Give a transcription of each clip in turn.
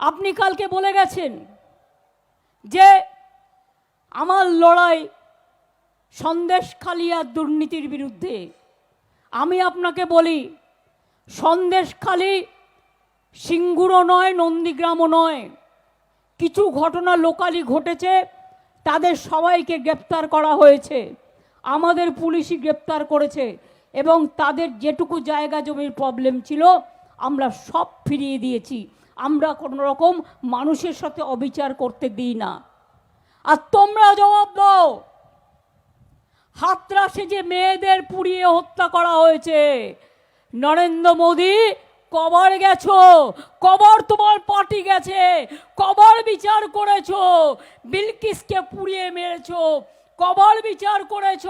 আপনি কালকে বলে গেছেন যে আমার লড়াই সন্দেশ খালিয়ার দুর্নীতির বিরুদ্ধে। আমি আপনাকে বলি সন্দেশখালি সিঙ্গুরও নয়, নন্দীগ্রামও নয়। কিছু ঘটনা লোকালি ঘটেছে, তাদের সবাইকে গ্রেপ্তার করা হয়েছে। আমাদের পুলিশই গ্রেপ্তার করেছে এবং তাদের যেটুকু জায়গা জমির প্রবলেম ছিল, আমরা সব ফিরিয়ে দিয়েছি। আমরা কোনো রকম মানুষের সাথে অবিচার করতে দিই না। আর তোমরা জবাব দাও, হাতরাসে যে মেয়েদের পুড়িয়ে হত্যা করা হয়েছে, নরেন্দ্র মোদী কবর গেছো, কবর তোমার পার্টি গেছে, কবর বিচার করেছ, বিলকিসকে পুড়িয়ে মেরেছো কবর বিচার করেছ।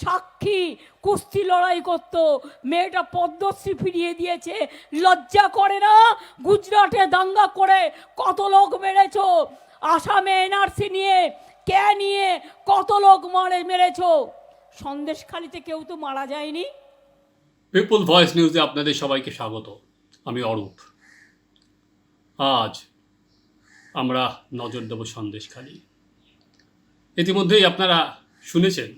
সাক্ষী, কুস্তি লড়াই করতো। মেয়েটা পদ্মশ্রী ফিরিয়ে দিয়েছে। লজ্জা করে না? গুজরাটে দাঙ্গা করে কত লোক মেরেছো? আসামে এনআরসি নিয়ে কে নিয়ে কত লোক মারে মেরেছো? সন্দেশখালিতে কেউ তো মারা যায়নি? পিপুল ভয়েস নিউজে আপনাদের সবাইকে স্বাগত। আমি অরূপ। আজ আমরা নজর দেব সন্দেশখালি। ইতিমধ্যেই আপনারা শুনেছেন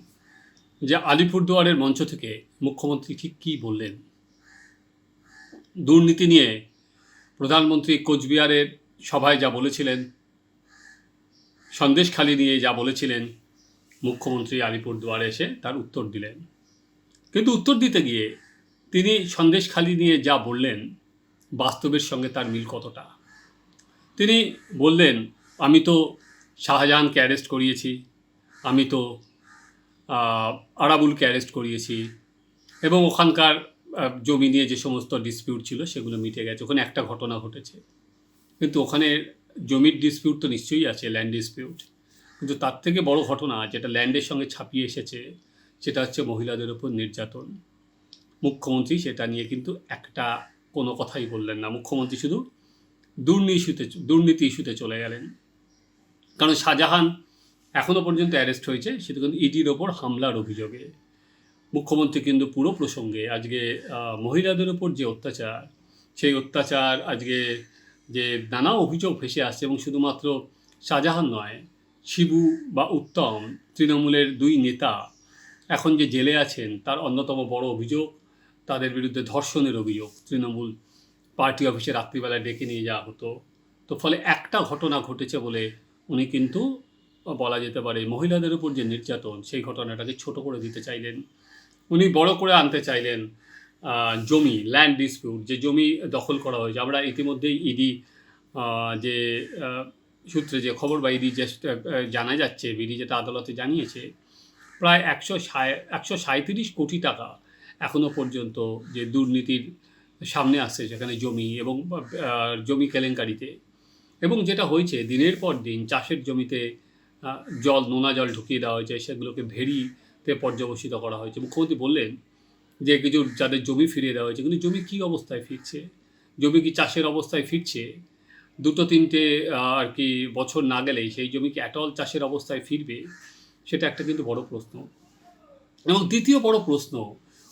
যে আলিপুরদুয়ারের মঞ্চ থেকে মুখ্যমন্ত্রী ঠিক কী বললেন। দুর্নীতি নিয়ে প্রধানমন্ত্রী কোচবিহারের সভায় যা বলেছিলেন, সন্দেশখালি নিয়ে যা বলেছিলেন, মুখ্যমন্ত্রী আলিপুরদুয়ারে এসে তার উত্তর দিলেন। কিন্তু উত্তর দিতে গিয়ে তিনি সন্দেশখালি নিয়ে যা বললেন, বাস্তবের সঙ্গে তার মিল কতটা? তিনি বললেন, আমি তো শাহজাহানকে অ্যারেস্ট করিয়েছি আমি তো আরাবুলকে অ্যারেস্ট করিয়েছি এবং ওখানকার জমি নিয়ে যে সমস্ত ডিসপিউট ছিল সেগুলো মিটে গেছে। ওখানে একটা ঘটনা ঘটেছে। কিন্তু ওখানে জমির ডিসপিউট তো নিশ্চয়ই আছে ল্যান্ড ডিসপিউট কিন্তু তার থেকে বড় ঘটনা, যেটা ল্যান্ডের সঙ্গে ছাপিয়ে এসেছে, সেটা হচ্ছে মহিলাদের ওপর নির্যাতন। মুখ্যমন্ত্রী সেটা নিয়ে কিন্তু একটা কোনো কথাই বললেন না। মুখ্যমন্ত্রী শুধু দুর্নীতি ইস্যুতে দুর্নীতি ইস্যুতে চলে গেলেন। কারণ শাহজাহান এখনও পর্যন্ত অ্যারেস্ট হয়েছে, সেটা কিন্তু ইডির ওপর হামলার অভিযোগে। মুখ্যমন্ত্রী কিন্তু পুরো প্রসঙ্গে আজকে মহিলাদের ওপর যে অত্যাচার, সেই অত্যাচার আজকে যে নানা অভিযোগ ভেসে আসছে এবং শুধুমাত্র শাহজাহান নয়, শিবু বা উত্তম, তৃণমূলের দুই নেতা এখন যে জেলে আছেন, তার অন্যতম বড় অভিযোগ, তাদের বিরুদ্ধে ধর্ষণের অভিযোগ। তৃণমূল পার্টি অফিসে রাত্রিবেলায় ডেকে নিয়ে যাওয়া হতো। তো ফলে একটা ঘটনা ঘটেছে বলে উনি কিন্তু বলা যেতে পারে, মহিলাদের উপর যে নির্যাতন, সেই ঘটনাটাকে ছোট করে দিতে চাইলেন। উনি বড় করে আনতে চাইলেন জমি ল্যান্ড ডিসপিউট যে জমি দখল করা হয়েছে। আমরা ইতিমধ্যেই ইডি যে সূত্রে যে খবর বা ইডি যে জানা যাচ্ছে বিডি যেটা আদালতে জানিয়েছে, প্রায় একশো একশো সাঁত্রিশ কোটি টাকা এখনও পর্যন্ত যে দুর্নীতির সামনে আসছে সেখানে জমি এবং জমি কেলেঙ্কারিতে। এবং যেটা হয়েছে, দিনের পর দিন চাষের জমিতে জল, নোনা জল ঢুকিয়ে দেওয়া হয়েছে, সেগুলোকে ভেরিতে পর্যবসিত করা হয়েছে। মুখ্যমন্ত্রী বললেন যে কিছু যাদের জমি ফিরিয়ে দেওয়া হয়েছে, কিন্তু জমি কী অবস্থায় ফিরছে? জমি কি চাষের অবস্থায় ফিরছে? দুটো, তিনটে আর কি বছর না গেলেই সেই জমি কি অ্যাটল চাষের অবস্থায় ফিরবে? সেটা একটা কিন্তু বড় প্রশ্ন। এবং দ্বিতীয় বড় প্রশ্ন,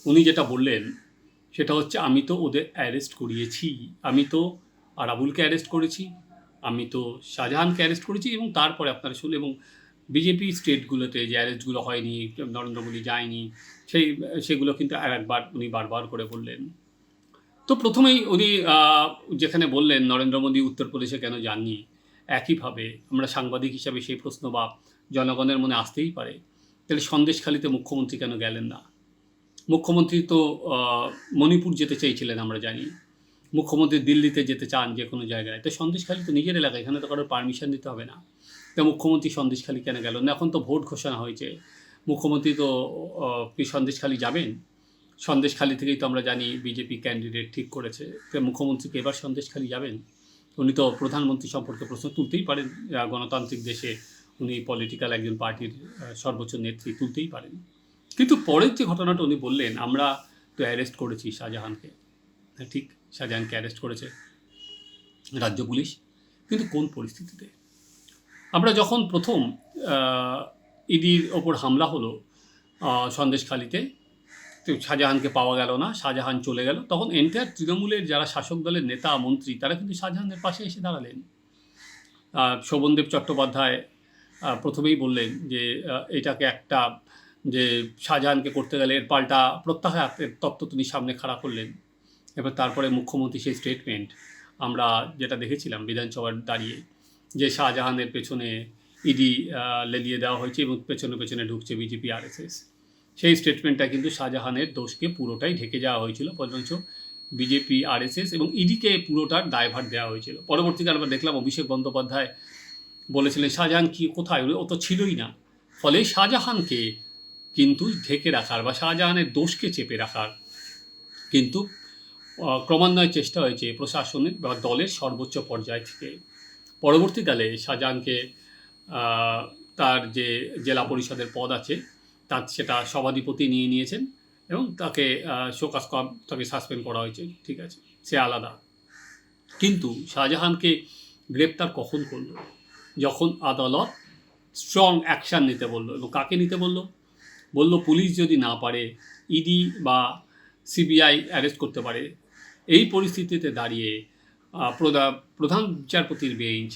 উনি যেটা বললেন, সেটা হচ্ছে, আমি তো ওদের অ্যারেস্ট করিয়েছি। আমি তো আরাবুলকে অ্যারেস্ট করেছি। আমি তো শাহজাহানকে অ্যারেস্ট করেছি এবং তারপরে আপনারা শুনলেন এবং বিজেপি স্টেটগুলোতে যে অ্যারেস্টগুলো হয়নি, নরেন্দ্র মোদী যায়নি, সেই, সেগুলো কিন্তু আর একবার উনি বারবার করে বললেন। তো প্রথমেই উনি যেখানে বললেন নরেন্দ্র মোদী উত্তরপ্রদেশে কেন যাননি, একইভাবে আমরা সাংবাদিক হিসাবে সেই প্রশ্ন বা জনগণের মনে আসতেই পারে। তাহলে সন্দেশখালিতে মুখ্যমন্ত্রী কেন গেলেন না? মুখ্যমন্ত্রী তো মণিপুর যেতে চেয়েছিলেন আমরা জানি। মুখ্যমন্ত্রী দিল্লিতে যেতে চান যে কোনো জায়গায়। তো সন্দেশখালী তো নিজের এলাকা এখানে তো কারোর পারমিশন দিতে হবে না। তো মুখ্যমন্ত্রী সন্দেশখালী কেন গেল? না, এখন তো ভোট ঘোষণা হয়েছে। মুখ্যমন্ত্রী তো কি সন্দেশখালি যাবেন? সন্দেশখালি থেকেই তো আমরা জানি বিজেপি ক্যান্ডিডেট ঠিক করেছে। তো মুখ্যমন্ত্রীকে এবার সন্দেশখালি যাবেন? উনি তো প্রধানমন্ত্রী সম্পর্কে প্রশ্ন তুলতেই পারেন। গণতান্ত্রিক দেশে উনি পলিটিক্যাল একজন পার্টির সর্বোচ্চ নেত্রী তুলতেই পারেন। কিন্তু পরের যে ঘটনাটা উনি বললেন, আমরা তো অ্যারেস্ট করেছি শাহজাহানকে। ঠিক শাহজাহানকে অ্যারেস্ট করেছে রাজ্য পুলিশ, কিন্তু কোন পরিস্থিতিতে? আমরা যখন প্রথম ইডির ওপর হামলা হলো সন্দেশখালিতে শাহজাহানকে পাওয়া গেল না, শাহজাহান চলে গেল, তখন এন্টায়ার তৃণমূলের যারা শাসক দলের নেতা, মন্ত্রী, তারা কিন্তু শাহজাহানের পাশে এসে দাঁড়ালেন। শোভনদেব চট্টোপাধ্যায় প্রথমেই বললেন যে এটাকে একটা, যে শাহজাহানকে করতে গেলে এর পাল্টা প্রত্যাঘাতের তত্ত্ব তিনি সামনে খাড়া করলেন। এবার তারপরে মুখ্যমন্ত্রী সেই স্টেটমেন্ট আমরা যেটা দেখেছিলাম বিধানসভার দাঁড়িয়ে, যে শাহজাহানের পেছনে ইডি লেলিয়ে দেওয়া হয়েছে এবং পেছনে পেছনে ঢুকছে বিজেপি আরএসএস সেই স্টেটমেন্টটা কিন্তু শাহজাহানের দোষকে পুরোটাই ঢেকে যাওয়া হয়েছিল বরঞ্চ বিজেপি আরএসএস এবং ইডিকে পুরোটার দায়ভার দেওয়া হয়েছিল। পরবর্তীকালে আমরা দেখলাম অভিষেক বন্দ্যোপাধ্যায় বলেছিলেন, শাহজাহান কি, কোথায়? ও তো ছিলই না। ফলে শাহজাহানকে কিন্তু ঢেকে রাখার বা শাহজাহানের দোষকে চেপে রাখার কিন্তু ক্রমান্বয়ে চেষ্টা হয়েছে প্রশাসনের বা দলের সর্বোচ্চ পর্যায় থেকে। পরবর্তীকালে শাহজাহানকে তার যে জেলা পরিষদের পদ আছে, তার সেটা সভাধিপতি নিয়ে নিয়েছেন এবং তাকে শোকাস তাকে সাসপেন্ড করা হয়েছে, ঠিক আছে, সে আলাদা। কিন্তু শাহজাহানকে গ্রেপ্তার কখন করল? যখন আদালত স্ট্রং অ্যাকশান নিতে বলল এবং কাকে নিতে বলল? বলল পুলিশ যদি না পারে, ইডি বা সিবিআই অ্যারেস্ট করতে পারে এই পরিস্থিতিতে দাঁড়িয়ে প্রধান বিচারপতির বেঞ্চ,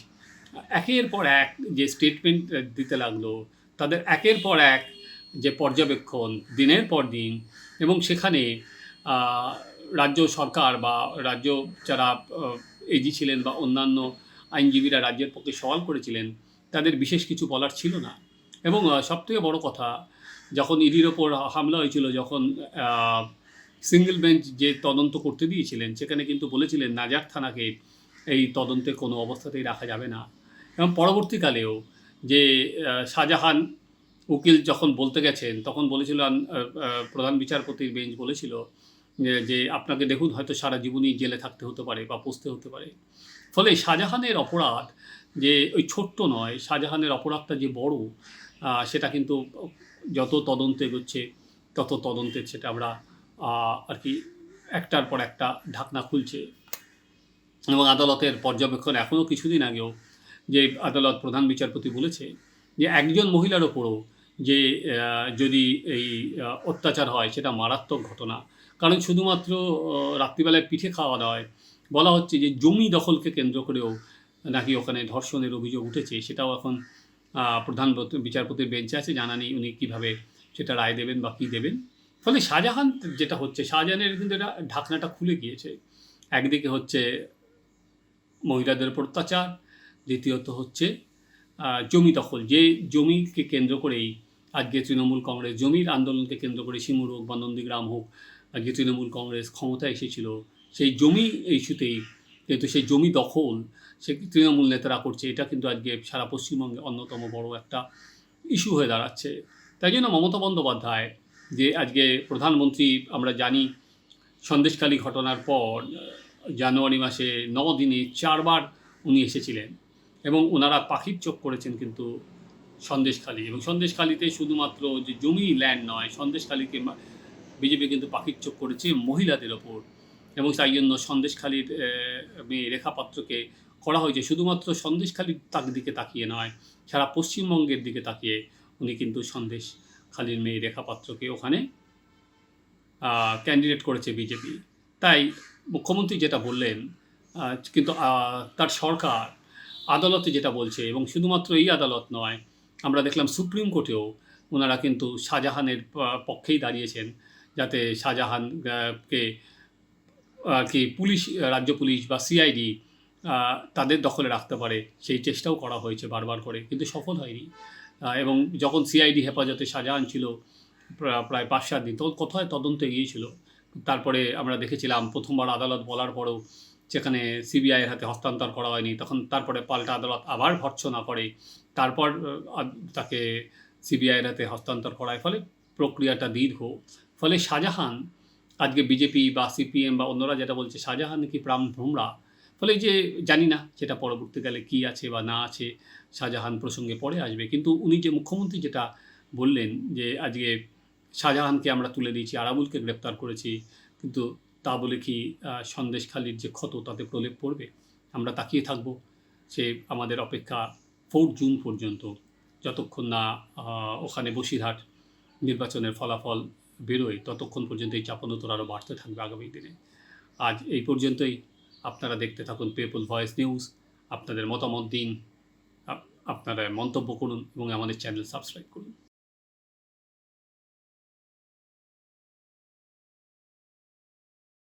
একের পর এক যে স্টেটমেন্ট দিতে লাগল, তাদের একের পর এক যে পর্যবেক্ষণ দিনের পর দিন এবং সেখানে রাজ্য সরকার বা রাজ্য যারা এজি ছিলেন বা অন্যান্য আইনজীবীরা রাজ্যের পক্ষে সওয়াল করেছিলেন, তাদের বিশেষ কিছু বলার ছিল না। এবং সবথেকে বড় কথা, যখন ইডির ওপর হামলা হয়েছিল, যখন সিঙ্গেল বেঞ্চ যে তদন্ত করতে দিয়েছিলেন সেখানে কিন্তু বলেছিলেন নাজার থানাকে এই তদন্তে কোনো অবস্থাতেই রাখা যাবে না। এবং পরবর্তীকালেও যে শাহজাহান উকিল যখন বলতে গেছেন তখন বলেছিল আহ, আহ, প্রধান বিচারপতির বেঞ্চ বলেছিল যে- আপনাকে দেখুন হয়তো সারা জীবনই জেলে থাকতে হতে পারে বা পুষতে হতে পারে। ফলে শাহজাহানের অপরাধ যে ওই ছোট্ট নয় শাহজাহানের অপরাধটা যে বড় সেটা কিন্তু যত তদন্ত এগোচ্ছে তত তদন্তের সেটা আমরা আর কি একটার পর একটা ঢাকনা খুলছে। এবং আদালতের পর্যবেক্ষণ এখনও কিছুদিন আগেও যে আদালত প্রধান বিচারপতি বলেছে যে একজন মহিলার ওপরও যে যদি এই অত্যাচার হয় সেটা মারাত্মক ঘটনা। কারণ শুধুমাত্র রাত্রিবেলায় পিঠে খাওয়া নয়, বলা হচ্ছে যে জমি দখলকে কেন্দ্র করেও নাকি ওখানে ধর্ষণের অভিযোগ উঠেছে, সেটাও এখন প্রধান বিচারপতির বেঞ্চে আছে। জানা নেই উনি কীভাবে সেটা রায় দেবেন বা কী দেবেন। ফলে শাহজাহান যেটা হচ্ছে, শাহজাহানের কিন্তু এটা ঢাকনাটা খুলে গিয়েছে। একদিকে হচ্ছে মহিলাদের উপর অত্যাচার, দ্বিতীয়ত হচ্ছে জমি দখল। যে জমিকে কেন্দ্র করেই আজকে তৃণমূল কংগ্রেস, জমির আন্দোলনকে কেন্দ্র করে সিমুর হোক বা নন্দীগ্রাম হোক, আজকে তৃণমূল কংগ্রেস ক্ষমতায় এসেছিল। সেই জমি ইস্যুতেই কিন্তু সেই জমি দখল সে তৃণমূল নেতারা করছে, এটা কিন্তু আজকে সারা পশ্চিমবঙ্গে অন্যতম বড় একটা ইস্যু হয়ে দাঁড়াচ্ছে। তাই জন্য মমতা বন্দ্যোপাধ্যায় যে আজকে প্রধানমন্ত্রী, আমরা জানি, সন্দেশখালী ঘটনার পর জানুয়ারি মাসে ন দিনে চারবার উনি এসেছিলেন এবং ওনারা পাখির চোখ করেছেন কিন্তু সন্দেশখালী। এবং সন্দেশখালীতে শুধুমাত্র যে জমি ল্যান্ড নয় সন্দেশখালীকে বিজেপি কিন্তু পাখির চোখ করেছে মহিলাদের ওপর। এবং তাই জন্য সন্দেশখালীর মেয়ে রেখা পাত্রকে করা হয়েছে। শুধুমাত্র সন্দেশখালীর তাক দিকে তাকিয়ে নয়, সারা পশ্চিমবঙ্গের দিকে তাকিয়ে উনি কিন্তু সন্দেশখালীর মেয়ে রেখা পাত্রকে ওখানে ক্যান্ডিডেট করেছে বিজেপি। তাই মুখ্যমন্ত্রী যেটা বললেন কিন্তু তার সরকার আদালতে যেটা বলছে এবং শুধুমাত্র এই আদালত নয় আমরা দেখলাম সুপ্রিম কোর্টেও ওনারা কিন্তু শাহজাহানের পক্ষেই দাঁড়িয়েছেন যাতে শাহজাহান আহ, কে আর কি পুলিশ রাজ্য পুলিশ বা সিআইডি তাদের দখলে রাখতে পারে। সেই চেষ্টাও করা হয়েছে বারবার করে কিন্তু সফল হয়নি। এবং যখন সিআইডি হেফাজতে শাহজাহান ছিল প্রায় পাঁচ সাত দিন, তখন কোথায় তদন্তে গিয়েছিল? তারপরে আমরা দেখেছিলাম প্রথমবার আদালত বলার পরেও সেখানে সিবিআইয়ের হাতে হস্তান্তর করা হয়নি, তখন তারপরে পাল্টা আদালত আবার ভর্ৎসনা করে, তারপর তাকে সিবিআইয়ের হাতে হস্তান্তর করায় ফলে প্রক্রিয়াটা দীর্ঘ। ফলে শাহজাহান, আজকে বিজেপি বা সিপিএম বা অন্যরা যেটা বলছে, শাহজাহান নাকি প্রাণ ভ্রমরা? ফলে যে জানি না, সেটা পরবর্তীকালে কি আছে বা না আছে শাহজাহান প্রসঙ্গে পরে আসবে। কিন্তু উনি যে মুখ্যমন্ত্রী যেটা বললেন যে আজকে শাহজাহানকে আমরা তুলে দিয়েছি, আরাবুলকে গ্রেপ্তার করেছি, কিন্তু তা বলে কি সন্দেশখালির যে ক্ষত তাতে প্রলেপ পড়বে? আমরা তাকিয়ে থাকব সে আমাদের অপেক্ষা ফোর জুন পর্যন্ত। যতক্ষণ না ওখানে বসিরহাট নির্বাচনের ফলাফল বেরোয়, ততক্ষণ পর্যন্ত এই চাপানোতর আরও বাড়তে থাকবে আগামী দিনে। আজ এই পর্যন্তই। আপনারা দেখতে থাকুন পেপল ভয়েস নিউজ আপনাদের মতামত দিন। আপনারা মন্তব্য করুন এবং আমাদের চ্যানেল সাবস্ক্রাইব করুন।